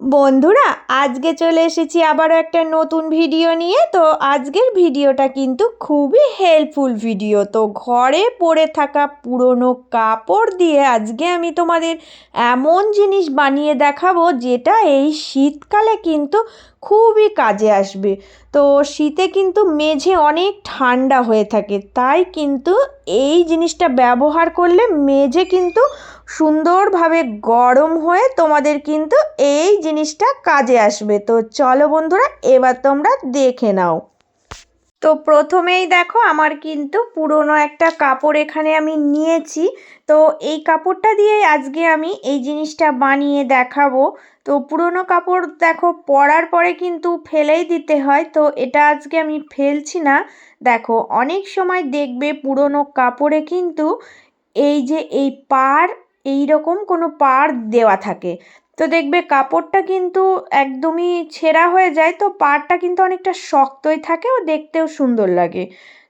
বন্ধুরা, আজকে চলে এসেছি আবারও একটা নতুন ভিডিও নিয়ে। তো আজকের ভিডিওটা কিন্তু খুবই হেল্পফুল ভিডিও তো ঘরে পড়ে থাকা পুরনো কাপড় দিয়ে আজকে আমি তোমাদের এমন জিনিস বানিয়ে দেখাবো, যেটা এই শীতকালে কিন্তু খুবই কাজে আসবে। তো শীতে কিন্তু মেঝে অনেক ঠান্ডা হয়ে থাকে, তাই কিন্তু এই জিনিসটা ব্যবহার করলে মেঝে কিন্তু সুন্দরভাবে গরম হয়ে তোমাদের কিন্তু এই জিনিসটা কাজে আসবে। তো চলো বন্ধুরা, এবার তোমরা দেখে নাও। তো প্রথমেই দেখো, আমার কিন্তু পুরনো একটা কাপড় এখানে আমি নিয়েছি। তো এই কাপড়টা দিয়ে আজকে আমি এই জিনিসটা বানিয়ে দেখাবো। তো পুরনো কাপড় দেখো, পরার পরে কিন্তু ফেলেই দিতে হয়। তো এটা আজকে আমি ফেলছি না। দেখো, অনেক সময় দেখবে পুরনো কাপড়ে কিন্তু এই যে এই পাড় এই রকম কোনো পাড় দেওয়া থাকে। তো দেখবে কাপড়টা কিন্তু একদমই ছেঁড়া হয়ে যায়, তো পাড়টা কিন্তু অনেকটা শক্তই থাকে ও দেখতেও সুন্দর লাগে।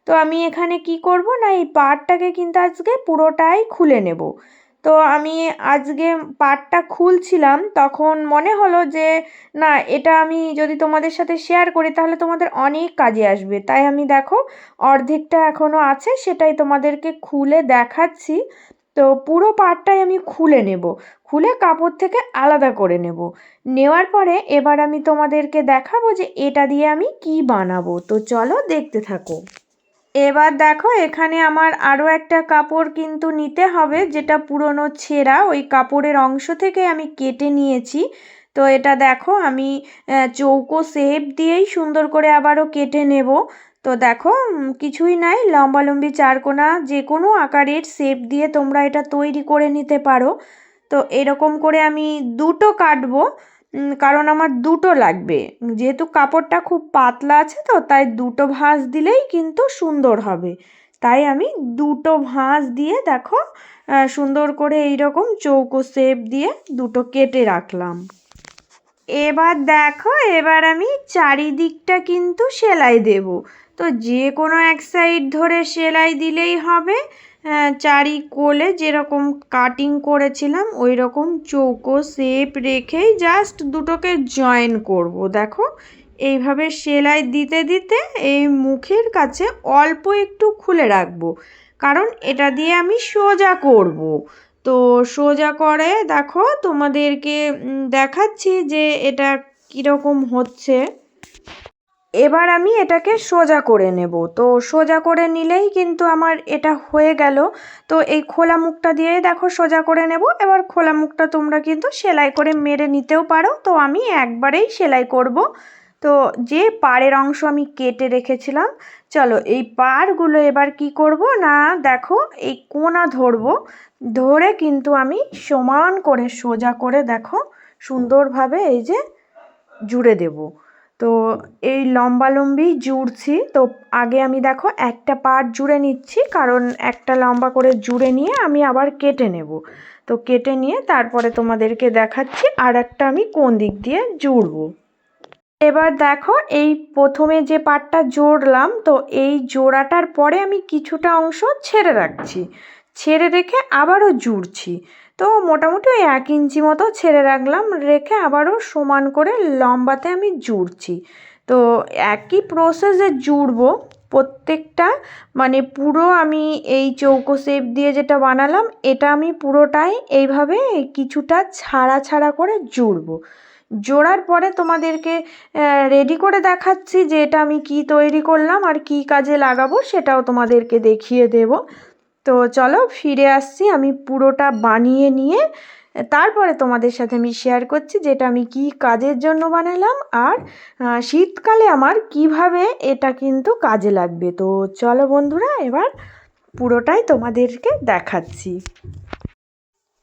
তো আমি এখানে কি করব না, এই পাড়টাকে কিন্তু আজকে পুরোটাই খুলে নেব। তো আমি আজকে পাড়টা খুলছিলাম, তখন মনে হলো যে, না, এটা আমি যদি তোমাদের সাথে শেয়ার করি, তাহলে তোমাদের অনেক কাজে আসবে। তাই আমি দেখো, অর্ধেকটা এখনও আছে, সেটাই তোমাদেরকে খুলে দেখাচ্ছি। তো পুরো পাড়টাই আমি খুলে নেব। খুলে কাপড় থেকে আলাদা করে নেব। নেওয়ার পরে এবার আমি তোমাদেরকে দেখাবো যে এটা দিয়ে আমি কি বানাবো। তো চলো দেখতে থাকো। এবার দেখো, এখানে আমার আরও একটা কাপড় কিন্তু নিতে হবে, যেটা পুরনো ছেঁড়া। ওই কাপড়ের অংশ থেকে আমি কেটে নিয়েছি। তো এটা দেখো, আমি চৌকো শেপ দিয়েই সুন্দর করে আবারও কেটে নেব। তো দেখো কিছুই নাই, লম্বালম্বি চারকোনা যে কোনো আকারের শেপ দিয়ে তোমরা এটা তৈরি করে নিতে পারো। তো এরকম করে আমি দুটো কাটবো কারণ আমার দুটো লাগবে। যেহেতু কাপড়টা খুব পাতলা আছে তো, তাই দুটো ভাঁজ দিলেই কিন্তু সুন্দর হবে। তাই আমি দুটো ভাঁজ দিয়ে দেখো সুন্দর করে এইরকম চৌকো শেপ দিয়ে দুটো কেটে রাখলাম। এবার দেখো, এবার আমি চারিদিকটা কিন্তু সেলাই দেব। তো যে কোনো এক সাইড ধরে সেলাই দিলেই হবে। চারি কোলে যেরকম কাটিং করেছিলাম ওই রকম চৌকো শেপ রেখেই জাস্ট দুটোকে জয়েন করব। দেখো, এইভাবে সেলাই দিতে দিতে এই মুখের কাছে অল্প একটু খুলে রাখব, কারণ এটা দিয়ে আমি সোজা করব। তো সোজা করে দেখো, তোমাদেরকে দেখাচ্ছি যে এটা কীরকম হচ্ছে। এবার আমি এটাকে সোজা করে নেব। তো সোজা করে নিলেই কিন্তু আমার এটা হয়ে গেল। তো এই খোলা মুখটা দিয়ে দেখো সোজা করে নেব। এবার খোলা মুখটা তোমরা কিন্তু সেলাই করে মেরে নিতেও পারো। তো আমি একবারেই সেলাই করব। তো যে পাড়ের অংশ আমি কেটে রেখেছিলাম, চলো এই পাড়গুলো এবার কি করব না, দেখো এই কোনা ধরবো। ধরে কিন্তু আমি সমান করে সোজা করে দেখো সুন্দরভাবে এই যে জুড়ে দেবো। তো এই লম্বা লম্বালম্বি জুড়ছি। তো আগে আমি দেখো একটা পার্ট জুড়ে নিচ্ছি, কারণ একটা লম্বা করে জুড়ে নিয়ে আমি আবার কেটে নেব। তো কেটে নিয়ে তারপরে তোমাদেরকে দেখাচ্ছি আর একটা আমি কোন দিক দিয়ে জুড়বো। এবার দেখো এই প্রথমে যে পাটটা জোড়লাম, তো এই জোড়াটার পরে আমি কিছুটা অংশ ছেড়ে রাখছি। ছেড়ে রেখে আবারও জুড়ছি। তো মোটামুটি ওই এক ইঞ্চি মতো ছেড়ে রাখলাম, রেখে আবারও সমান করে লম্বাতে আমি জুড়ছি। তো একই প্রসেসে জুড়বো, প্রত্যেকটা মানে পুরো আমি এই চৌকো শেপ দিয়ে যেটা বানালাম, এটা আমি পুরোটাই এইভাবে কিছুটা ছাড়া ছাড়া করে জুড়বো। জোড়ার পরে তোমাদেরকে রেডি করে দেখাচ্ছি যে এটা আমি কি তৈরি করলাম আর কি কাজে লাগাবো, সেটাও তোমাদেরকে দেখিয়ে দেব। তো চলো ফিরে আসছি, আমি পুরোটা বানিয়ে নিয়ে তারপরে তোমাদের সাথে আমি শেয়ার করছি যেটা আমি কি কাজের জন্য বানালাম আর শীতকালে আমার কীভাবে এটা কিন্তু কাজে লাগবে। তো চলো বন্ধুরা, এবার পুরোটাই তোমাদেরকে দেখাচ্ছি।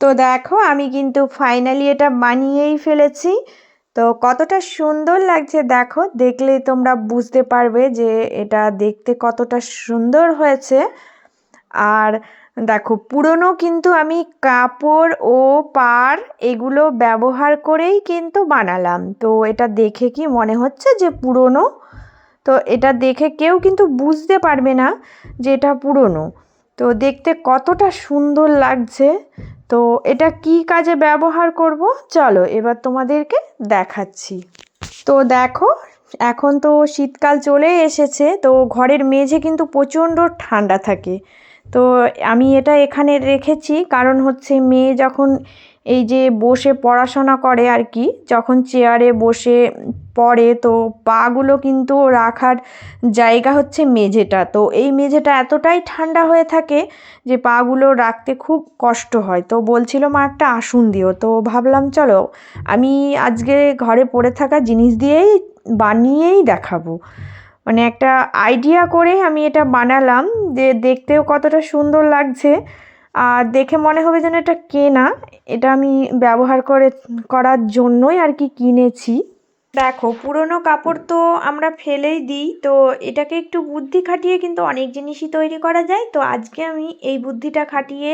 তো দেখো, আমি কিন্তু ফাইনালি এটা বানিয়েই ফেলেছি। তো কতটা সুন্দর লাগছে দেখো, দেখলেই তোমরা বুঝতে পারবে যে এটা দেখতে কতটা সুন্দর হয়েছে। আর দেখো, পুরনো কিন্তু আমি কাপড় ও পার এগুলো ব্যবহার করেই কিন্তু বানালাম। তো এটা দেখে কি মনে হচ্ছে যে পুরনো? তো এটা দেখে কেউ কিন্তু বুঝতে পারবে না যে এটা পুরনো। তো দেখতে কতটা সুন্দর লাগছে। তো এটা কি কাজে ব্যবহার করব? চলো, এবার তোমাদেরকে দেখাচ্ছি। তো দেখো, এখন তো শীতকাল চলে এসেছে। তো ঘরের মেঝে কিন্তু প্রচণ্ড ঠান্ডা থাকে। তো আমি এটা এখানে রেখেছি। কারণ হচ্ছে মেয়ে যখন এই যে বসে পড়াশোনা করে আর কি, যখন চেয়ারে বসে পড়ে, তো পাগুলো কিন্তু রাখার জায়গা হচ্ছে মেঝেটা। তো এই মেঝেটা এতটাই ঠান্ডা হয়ে থাকে যে পাগুলো রাখতে খুব কষ্ট হয়। তো বলছিল, মা, একটা আসন দিও। তো ভাবলাম, চলো, আমি আজকে ঘরে পড়ে থাকা জিনিস দিয়েই বানিয়েই দেখাবো। মানে একটা আইডিয়া করে আমি এটা বানালাম যে দেখতেও কতটা সুন্দর লাগছে। আর দেখে মনে হবে যেন এটা কেনা। এটা আমি ব্যবহার করে, করার জন্যই আর কি কিনেছি। দেখো, পুরনো কাপড় তো আমরা ফেলেই দিই। তো এটাকে একটু বুদ্ধি খাটিয়ে কিন্তু অনেক জিনিসই তৈরি করা যায়। তো আজকে আমি এই বুদ্ধিটা খাটিয়ে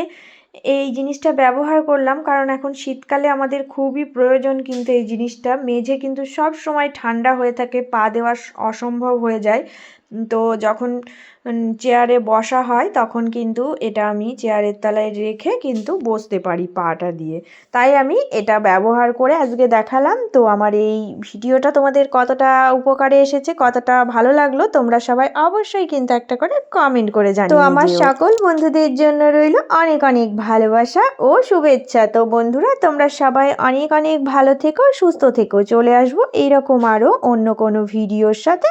এই জিনিসটা ব্যবহার করলাম, কারণ এখন শীতকালে আমাদের খুবই প্রয়োজন কিন্তু এই জিনিসটা। মেঝে কিন্তু সব সময় ঠান্ডা হয়ে থাকে, পা দেওয়া অসম্ভব হয়ে যায়। তো যখন চেয়ারে বসা হয় তখন কিন্তু এটা আমি চেয়ারের তলায় রেখে কিন্তু বসতে পারি পাটা দিয়ে। তাই আমি এটা ব্যবহার করে আজকে দেখালাম। তো আমার এই ভিডিওটা তোমাদের কতটা উপকারে এসেছে কতটা ভালো লাগল তোমরা সবাই অবশ্যই কিন্তু একটা করে কমেন্ট করে জানিও তো আমার সকল বন্ধুদের জন্য রইল অনেক অনেক ভালোবাসা ও শুভেচ্ছা। তো বন্ধুরা তোমরা সবাই অনেক অনেক ভালো থেকো সুস্থ থেকো। চলে আসব এইরকম আরও অন্য কোনো ভিডিওর সাথে।